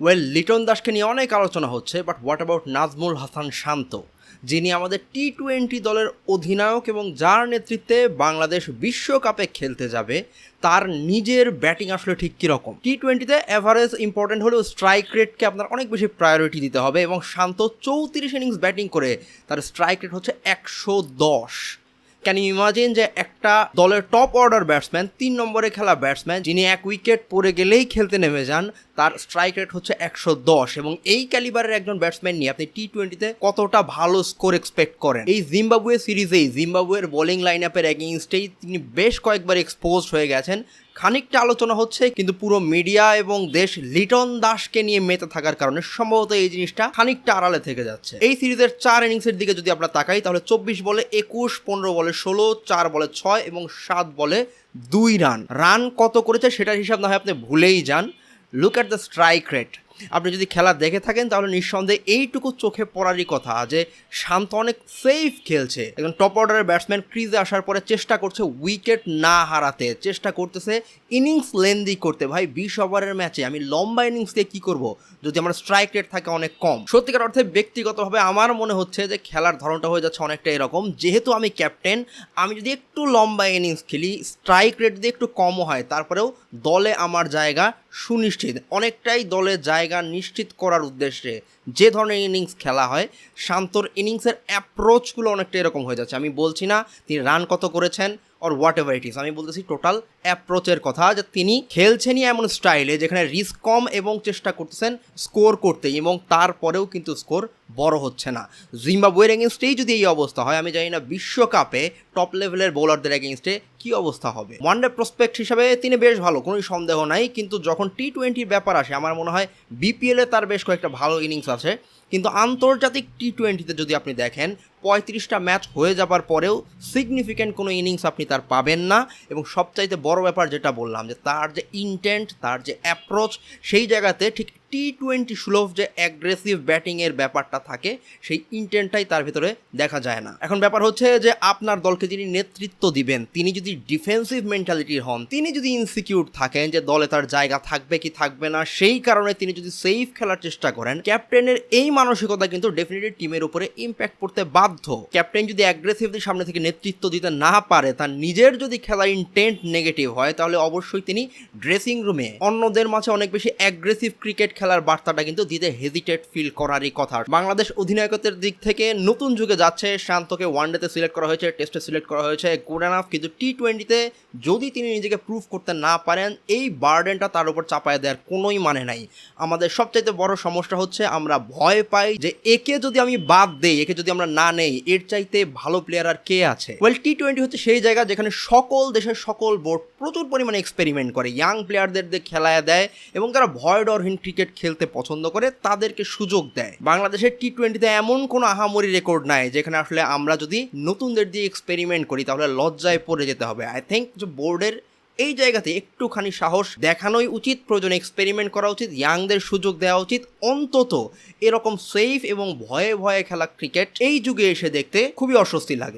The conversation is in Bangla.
ওয়েল লিটন দাসকে নিয়ে অনেক আলোচনা হচ্ছে but what about Najmul Hasan Shanto? যিনি আমাদের টি টোয়েন্টি দলের অধিনায়ক এবং যার নেতৃত্বে বাংলাদেশ বিশ্বকাপে খেলতে যাবে, তার নিজের ব্যাটিং আসলে ঠিক কীরকম? টি টোয়েন্টিতে অ্যাভারেজ ইম্পর্টেন্ট হলেও স্ট্রাইক রেটকে আপনার অনেক বেশি প্রায়োরিটি দিতে হবে এবং শান্ত চৌত্রিশ ইনিংস ব্যাটিং করে তার স্ট্রাইক রেট হচ্ছে একশো দশ। ক্যান ইউ ইমাজিন যে একটা দলের টপ অর্ডার ব্যাটসম্যান তিন নম্বরে খেলা ব্যাটসম্যান যিনি এক উইকেট পড়ে গেলেই খেলতে নেমে যান, তার স্ট্রাইক রেট হচ্ছে একশো দশ এবং এই ক্যালিবারের একজন ব্যাটসম্যান নিয়ে আপনি টি টোয়েন্টিতে কতটা ভালো স্কোর এক্সপেক্ট করেন? এই জিম্বাবুয়ে সিরিজেই জিম্বাবুয়ের বোলিং লাইন আপের এগেইনস্টেই তিনি বেশ কয়েকবার এক্সপোজ হয়ে গেছেন। খানিকটা আলোচনা হচ্ছে, কিন্তু পুরো মিডিয়া এবং দেশ লিটন দাসকে নিয়ে মেতে থাকার কারণে সম্ভবত এই জিনিসটা খানিকটা আড়ালে থেকে যাচ্ছে। এই সিরিজের চার ইনিংসের দিকে যদি আমরা তাকাই, তাহলে চব্বিশ বলে একুশ, পনেরো বলে ষোলো, চার বলে ছয় এবং সাত বলে দুই রান। রান কত করেছে সেটার হিসাব না হয় আপনি ভুলেই যান। Look at the strike rate আপনি যদি খেলা দেখে থাকেন, তাহলে নিঃসন্দেহে এইটুকু চোখে পড়ারই কথা যে শান্ত অনেক সেফ খেলছে। একজন টপ অর্ডারের ব্যাটসম্যান ক্রিজে আসার পরে চেষ্টা করছে উইকেট না হারাতে, চেষ্টা করতেছে ইনিংস লেন্দি করতে। ভাই, বিশ ওভারের ম্যাচে আমি লম্বা ইনিংস দিয়ে কী করব? যদি আমার স্ট্রাইক রেট থাকে অনেক কম। সত্যিকার অর্থে ব্যক্তিগতভাবে আমার মনে হচ্ছে যে খেলার ধরনটা হয়ে যাচ্ছে অনেকটা এরকম। যেহেতু আমি ক্যাপ্টেন আমি যদি একটু লম্বা ইনিংস খেলি স্ট্রাইক রেট দিয়ে একটু কমও হয়, তারপরেও দলে আমার জায়গা সুনিশ্চিত। অনেকটাই দলে জায়গা নিশ্চিত করার উদ্দেশ্যে যে ধরনের ইনিংস খেলা হয়, শান্তর ইনিংসের অ্যাপ্রোচগুলো অনেকটা এরকম হয়ে যাচ্ছে। আমি বলছি না তিনি রান কত করেছেন or whatever it is আমি বলতেছি টোটাল অ্যাপ্রোচের কথা যে তিনি খেলছেনই এমন স্টাইলে যেখানে রিস্ক কম এবং চেষ্টা করতেছেন স্কোর করতে এবং তারপরেও কিন্তু স্কোর বড় হচ্ছে না। জিম্বাবুয়ের এগেনস্টেই যদি এই অবস্থা হয়, আমি জানি না বিশ্বকাপে টপ লেভেলের বোলারদের এগেনস্টে কী অবস্থা হবে। ওয়ানডে প্রসপেক্ট হিসাবে তিনি বেশ ভালো কোনো সন্দেহ নাই, কিন্তু যখন টি টোয়েন্টির ব্যাপার আসে, আমার মনে হয় বিপিএলে তার বেশ কয়েকটা ভালো ইনিংস আছে। কিন্তু আন্তর্জাতিক টি টোয়েন্টিতে যদি আপনি দেখেন পঁয়ত্রিশটা ম্যাচ হয়ে যাবার পরেও সিগনিফিক্যান্ট কোনো ইনিংস আপনি তার পাবেন না। এবং সবচাইতে বড় ব্যাপার যেটা বললাম যে তার যে ইন্টেন্ট তার যে অ্যাপ্রোচ সেই জায়গাতে ঠিক টি টোয়েন্টি সুলভ যে অ্যাগ্রেসিভ ব্যাটিংয়ের ব্যাপারটা থাকে, সেই ইন্টেন্টটাই তার ভিতরে দেখা যায় না। এখন ব্যাপার হচ্ছে যে আপনার দলকে যিনি নেতৃত্ব দিবেন, তিনি যদি ডিফেন্সিভ মেন্টালিটির হন, তিনি যদি ইনসিকিউর থাকেন যে দলে তার জায়গা থাকবে কি থাকবে না, সেই কারণে তিনি যদি সেফ খেলার চেষ্টা করেন ক্যাপ্টেনের এই মানসিকতা কিন্তু ডেফিনেটলি টিমের উপরে ইম্প্যাক্ট করতে বাধ্য ক্যাপ্টেন যদি অ্যাগ্রেসিভলি সামনে থেকে নেতৃত্ব দিতে না পারে, তার নিজের যদি খেলার ইন্টেন্ট নেগেটিভ হয়, তাহলে অবশ্যই তিনি ড্রেসিং রুমে অন্যদের মাঝে অনেক বেশি অ্যাগ্রেসিভ ক্রিকেট খেলার বার্তাটা কিন্তু দিতে হেজিটেট ফিল করারই কথা। বাংলাদেশ অধিনায়কত্বের দিক থেকে নতুন যুগে যাচ্ছে, শান্তকে ওয়ানডেতে সিলেক্ট করা হয়েছে টেস্টে সিলেক্ট করা হয়েছে গুড এনাফ কিন্তু টি টোয়েন্টিতে যদি তিনি নিজেকে প্রুভ করতে না পারেন, এই বার্ডেনটা তার উপর চাপায় দেওয়ার কোনোই মানে নাই। আমাদের সবচাইতে বড় সমস্যা হচ্ছে, আমরা ভয় পাই যে একে যদি আমি বাদ দেই, একে যদি আমরা না নেই। এর চাইতে ভালো প্লেয়ার আর কে আছে? ওয়েল টি টোয়েন্টি হচ্ছে সেই জায়গা যেখানে সকল দেশের সকল বোর্ড প্রচুর পরিমাণে এক্সপেরিমেন্ট করে। ইয়াং প্লেয়ারদের খেলায় দেয় এবং তারা ভয় ডরহীন ক্রিকেট খেলতে পছন্দ করে, তাদেরকে সুযোগ দেয়। বাংলাদেশের টি টোয়েন্টিতে এমন কোনো আহামরি রেকর্ড নাই, যেখানে আসলে আমরা যদি নতুনদের দিয়ে এক্সপেরিমেন্ট করি, তাহলে লজ্জায় পড়ে যেতে হবে। আই থিঙ্ক যে বোর্ডের এই জায়গাতে একটুখানি সাহস দেখানোই উচিত, প্রয়োজনে এক্সপেরিমেন্ট করা উচিত ইয়াংদের সুযোগ দেওয়া উচিত। অন্তত এরকম সেফ এবং ভয়ে ভয়ে খেলা ক্রিকেট এই যুগে এসে দেখতে খুবই অস্বস্তি লাগে।